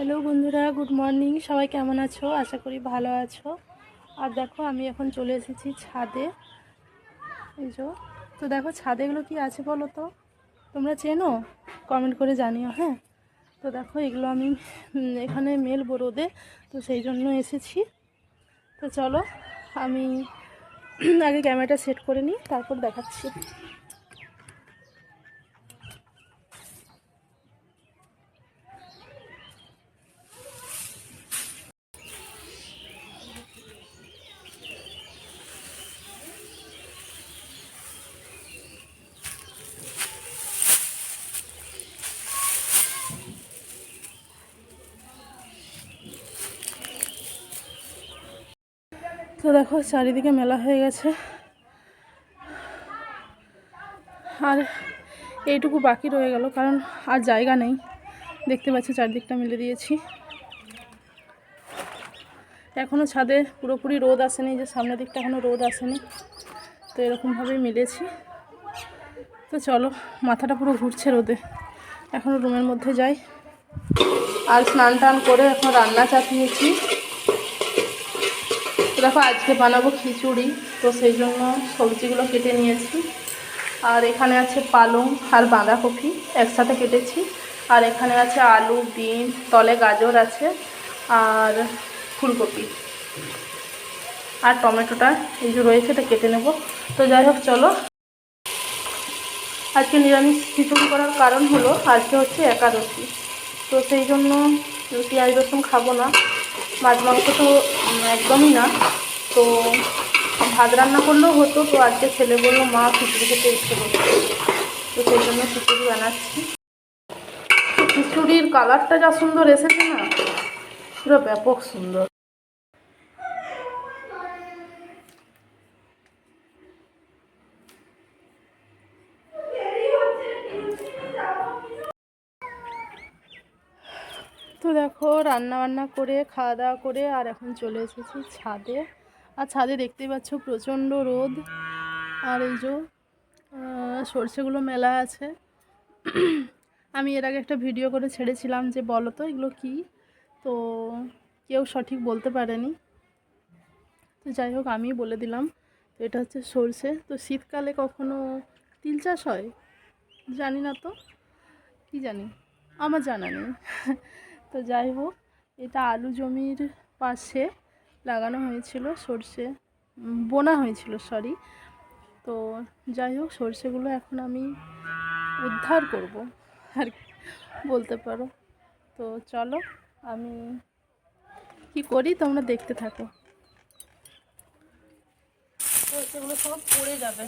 Hello বন্ধুরা, good morning. সবাই কেমন আছো? আশা করি ভালো আছো। আর দেখো, আমি এখন চলে এসেছি ছাদে। এই যো, তো দেখো ছাদে এগুলো কি আছে বলো তো? তোমরা চেনো? কমেন্ট করে জানিও হ্যাঁ? তো দেখো, এগুলো আমি এখানে মেলবো রোদে। তো সেই জন্য এসেছি। তো চলো, আমি আগে ক্যামেরাটা সেট করে নিই, তারপর দেখাচ্ছি। তো দেখো, চারিদিকে মেলা হয়ে গেছে। আর এইটুকু বাকি রয়ে গেল, কারণ আর জায়গা নেই। দেখতে পাচ্ছি, চারদিকটা মিলে দিয়েছি। এখনও ছাদে পুরোপুরি রোদ আসেনি, যে সামনের দিকটা এখনও রোদ আসেনি। তো এরকমভাবেই মিলেছি। তো চলো, মাথাটা পুরো ঘুরছে রোদে। এখনও রুমের মধ্যে যাই। আর স্নান টান করে এখন রান্না চাপিয়েছি। দেখো, আজকে বানাবো খিচুড়ি। তো সেই জন্য সবজিগুলো কেটে নিয়েছি। আর এখানে আছে পালং আর বাঁধাকপি একসাথে কেটেছি। আর এখানে আছে আলু, বিন, তলে গাজর আছে আর ফুলকপি। আর টমেটোটা এই যে রয়েছে, এটা কেটে নেব। তো যাই হোক, চলো। আজকে নিরামিষ খিচুড়ি করার কারণ হলো, আজকে হচ্ছে একাদশী। তো সেই জন্য পেঁয়াজ রসুন খাব না। মাছ, মাংস তো একদমই না। তো ভাত রান্না করলেও হতো, তো আজকে ছেলে বলল, মা, খিচুড়ি খেতে ইচ্ছে করছে। তো সেই জন্য খিচুড়ি বানাচ্ছি। খিচুড়ির কালারটা যা সুন্দর এসেছে না, পুরো ব্যাপক সুন্দর। তো দেখো রান্না বান্না করে খাওয়া দাওয়া করে আর এখন চলে এসেছি ছাদে। আর ছাদে দেখতেই পাচ্ছ প্রচণ্ড রোদ। আর এই যে সর্ষেগুলো মেলা আছে। আমি এর আগে একটা ভিডিও করে ছেড়েছিলাম যে, বলো তো এগুলো কি? তো কেউ সঠিক বলতে পারেনি। তো যাই হোক আমি বলে দিলাম। তো এটা হচ্ছে সর্ষে। তো শীতকালে কখনো তিল চাষ হয়? জানি না তো। কি জানি? আমার জানা নেই। তো যাই হোক, এটা আলু জমির পাশে লাগানো হয়েছিল, সর্ষে বোনা হয়েছিল সরি তো যাই হোক, সর্ষেগুলো এখন আমি উদ্ধার করব, আর বলতে পারো। তো চলো, আমি কি করি, তোমরা দেখতে থাকো। সর্ষেগুলো সব পড়ে যাবে।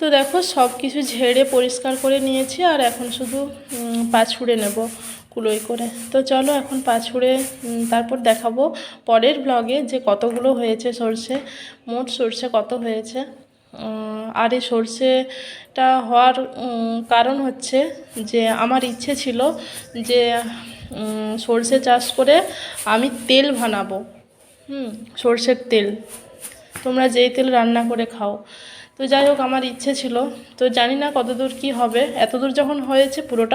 তো দেখো সব কিছু ঝেড়ে পরিষ্কার করে নিয়েছি আর এখন শুধু উম, পা ছুঁড়ে নেব কুলোই করে। তো চলো এখন পা ছুঁড়ে তারপর দেখাবো পরের ব্লগে যে কতগুলো হয়েছে সর্ষে মোট সর্ষে কত হয়েছে। আর এই সর্ষেটা হওয়ার কারণ হচ্ছে যে আমার ইচ্ছে ছিল যে সর্ষে চাষ করে আমি তেল বানাবো। হুম সর্ষের তেল। তোমরা যেই তেল রান্না করে খাও। তো যাই হোক, আমার ইচ্ছে ছিল। তো জানি না কতদূর কি হবে। এতদূর যখন হয়েছে পুরোটা